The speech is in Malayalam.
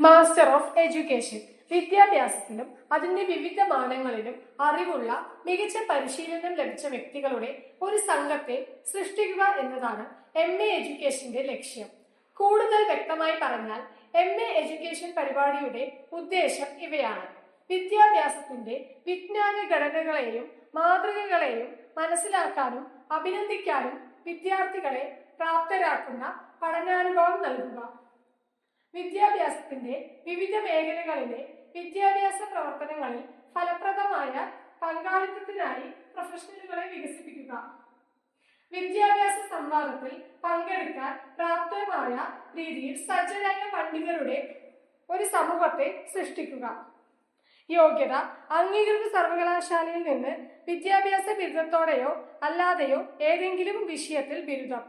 മാസ്റ്റർ ഓഫ് എഡ്യൂക്കേഷൻ വിദ്യാഭ്യാസത്തിലും അതിന്റെ വിവിധ മാനങ്ങളിലും അറിവുള്ള മികച്ച പരിശീലനം ലഭിച്ച വ്യക്തികളുടെ ഒരു സംഘത്തെ സൃഷ്ടിക്കുക എന്നതാണ് എം എ എഡ്യൂക്കേഷന്റെ ലക്ഷ്യം. കൂടുതൽ വ്യക്തമായി പറഞ്ഞാൽ എം എ എഡ്യൂക്കേഷൻ പരിപാടിയുടെ ഉദ്ദേശം ഇവയാണ്. വിദ്യാഭ്യാസത്തിന്റെ വിജ്ഞാന ഘടകങ്ങളെയും മാതൃകകളെയും മനസ്സിലാക്കാനും അഭിനന്ദിക്കാനും വിദ്യാർത്ഥികളെ പ്രാപ്തരാക്കുന്ന പഠനാനുഭവം നൽകുക. വിദ്യാഭ്യാസത്തിന്റെ വിവിധ മേഖലകളിലെ വിദ്യാഭ്യാസ പ്രവർത്തനങ്ങളിൽ ഫലപ്രദമായ പങ്കാളിത്തത്തിനായി പ്രൊഫഷണലുകളെ വികസിപ്പിക്കുക. വിദ്യാഭ്യാസ സംവാദത്തിൽ പങ്കെടുക്കാൻ പ്രാപ്തമായ രീതിയിൽ സജ്ജരായ പണ്ഡിതരുടെ ഒരു സമൂഹത്തെ സൃഷ്ടിക്കുക. യോഗ്യത അംഗീകൃത സർവകലാശാലയിൽ നിന്ന് വിദ്യാഭ്യാസ ബിരുദത്തോടെയോ അല്ലാതെയോ ഏതെങ്കിലും വിഷയത്തിൽ ബിരുദം.